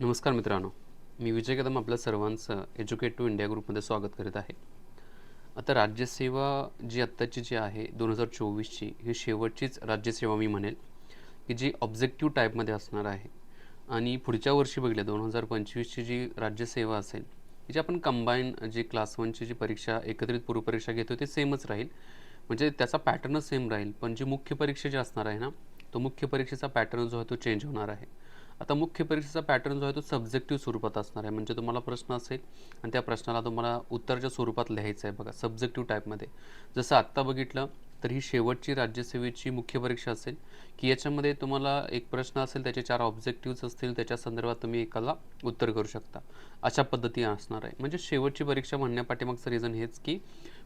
नमस्कार मित्रांनो. मी विजय कदम आपल्या सर्वांचं एज्युकेट टू इंडिया ग्रुपमध्ये स्वागत करीत आहे. आता राज्यसेवा जी आत्ताची जी आहे दोन हजार चोवीसची ही शेवटचीच राज्यसेवा मी म्हणेल की जी ऑब्जेक्टिव्ह टाईपमध्ये असणार आहे. आणि पुढच्या वर्षी बघितलं दोन हजार पंचवीसची जी राज्यसेवा असेल जी आपण कंबाईन जी क्लास वनची जी परीक्षा एकत्रित पूर्वपरीक्षा घेतो ते सेमच राहील. म्हणजे त्याचा पॅटर्नच सेम राहील पण जी मुख्य परीक्षा जी असणार आहे ना तो मुख्य परीक्षेचा पॅटर्न जो आहे तो चेंज होणार आहे. आता मुख्य परीक्षेचा पॅटर्न जो आहे तो सब्जेक्टिव्ह स्वरूपात असणार आहे. म्हणजे तुम्हाला प्रश्न असेल आणि त्या प्रश्नाला तुम्हाला उत्तरच्या स्वरूपात लिहायचं आहे बघा सब्जेक्टिव्ह टाईपमध्ये जसं आत्ता बघितलं तर ही शेवटची राज्यसेवेची मुख्य परीक्षा असेल की याच्यामध्ये तुम्हाला एक प्रश्न असेल त्याचे चार ऑब्जेक्टिव्ह असतील त्याच्या संदर्भात तुम्ही एकाला उत्तर करू शकता. अशा पद्धती असणार आहे. म्हणजे शेवटची परीक्षा म्हणण्यापाठीमागचं रिझन हेच की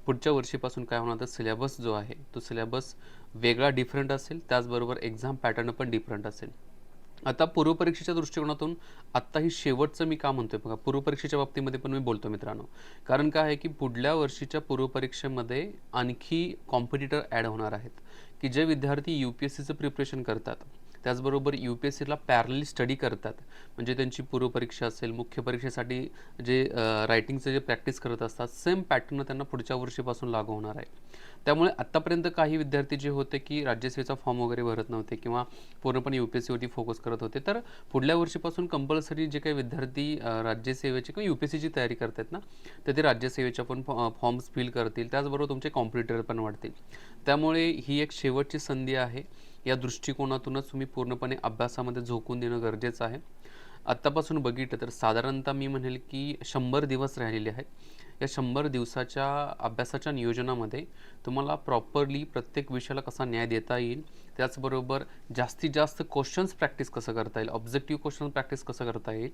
पुढच्या वर्षीपासून काय होणार तर सिलेबस जो आहे तो सिलेबस वेगळा डिफरंट असेल त्याचबरोबर एक्झाम पॅटर्न पण डिफरंट असेल. आता पूर्वपरीक्षेच्या दृष्टिकोनातून आत्ता ही शेवटचं मी का म्हणतोय? बघा पूर्वपरीक्षेच्या बाबतीमध्ये पण मी बोलतो मित्रांनो. कारण काय आहे की पुढल्या वर्षीच्या पूर्वपरीक्षेमध्ये आणखी कॉम्पिटिटर ॲड होणार आहेत. की जे विद्यार्थी यू पी एस सीचं प्रिपरेशन करतात. त्याचबरोबर यू पी एस सीला पॅरली स्टडी करतात. म्हणजे त्यांची पूर्वपरीक्षा असेल मुख्य परीक्षेसाठी जे रायटिंगचं जे प्रॅक्टिस करत असतात सेम पॅटर्न त्यांना पुढच्या वर्षीपासून लागू होणार आहे. त्यामुळे आत्तापर्यंत काही विद्यार्थी जे होते की राज्यसेवेचा फॉर्म वगैरे भरत नव्हते किंवा पूर्णपणे यू पी एस सीवरती फोकस करत होते तर पुढल्या वर्षीपासून कंपल्सरी जे काही विद्यार्थी राज्यसेवेची किंवा यू पी एस सीची तयारी करतात ना तर ते राज्यसेवेच्या पण फॉर्म्स फिल करतील. त्याचबरोबर तुमचे कॉम्पिटिटर पण वाढतील. त्यामुळे ही एक शेवटची संधी आहे. या दृष्टिकोनातूनच तुम्ही पूर्णपणे अभ्यासामध्ये झोकून देणं गरजेचं आहे. आत्तापासून बघितलं तर साधारणतः मी म्हणेल की शंभर दिवस राहिलेले आहेत. या शंभर दिवसाच्या अभ्यासाच्या नियोजनामध्ये तुम्हाला प्रॉपरली प्रत्येक विषयाला कसा न्याय देता येईल त्याचबरोबर जास्तीत जास्त क्वेश्चन्स प्रॅक्टिस कसं करता येईल ऑब्जेक्टिव्ह क्वेश्चन प्रॅक्टिस कसं करता येईल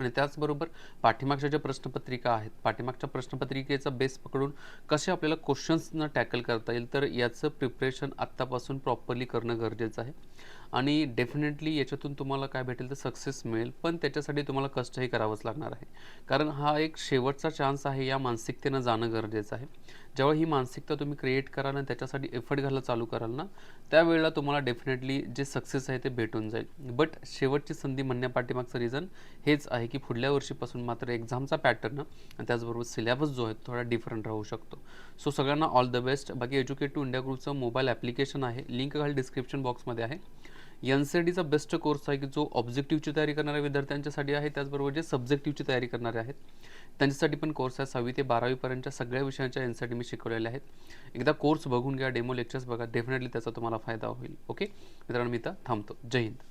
आणि त्याचबरोबर पाठीमागच्या ज्या प्रश्नपत्रिका आहेत पाठीमागच्या प्रश्नपत्रिकेचा बेस पकडून कसे आपल्याला क्वेश्चन्सना टॅकल करता येईल तर याचं प्रिपरेशन आत्तापासून प्रॉपरली करणं गरजेचं आहे. आणि डेफिनेटली याच्यातून तुम्हाला काय भेटेल तर सक्सेस मिळेल. पण त्याच्यासाठी तुम्हाला कष्टही करावंच लागणार आहे. कारण हा एक शेवटचा चान्स आहे या मानसिकतेनं जाणं गरजेचं आहे. जेव्हा ही मानसिकता तुम्ही क्रिएट कराल आणि त्याच्यासाठी एफर्ट घालायला चालू कराल ना त्यावेळेला तुम्हाला डेफिनेटली जे सक्सेस आहे ते भेटून जाईल. बट शेवटची संधी म्हणण्यापाठीमागचं रिझन हेच आहे की पुढल्या वर्षीपासून मात्र एक्झामचा पॅटर्न आणि त्याचबरोबर सिलेबस जो आहे थोडा डिफरंट राहू शकतो. सो सगळ्यांना ऑल द बेस्ट बाकी एज्युकेट टू इंडिया ग्रुपचं मोबाईल ॲप्लिकेशन आहे. लिंक खाली डिस्क्रिप्शन बॉक्समध्ये आहे. एन सी डीचा बेस्ट कोर्स आहे की जो ऑब्जेक्टिव्हची तयारी करणाऱ्या विद्यार्थ्यांच्यासाठी आहे त्याचबरोबर जे सब्जेक्टिव्हची तयारी करणारे आहेत त्यांच्यासाठी पण कोर्स आहे. सहावी ते बारावीपर्यंतच्या सगळ्या विषयांच्या एन सी डी मी शिकवलेल्या आहेत. एकदा कोर्स बघून घ्या डेमो लेक्चर्स बघा डेफिनेटली त्याचा तुम्हाला फायदा होईल. ओके मित्रांनो मी इथं थांबतो. जय हिंद.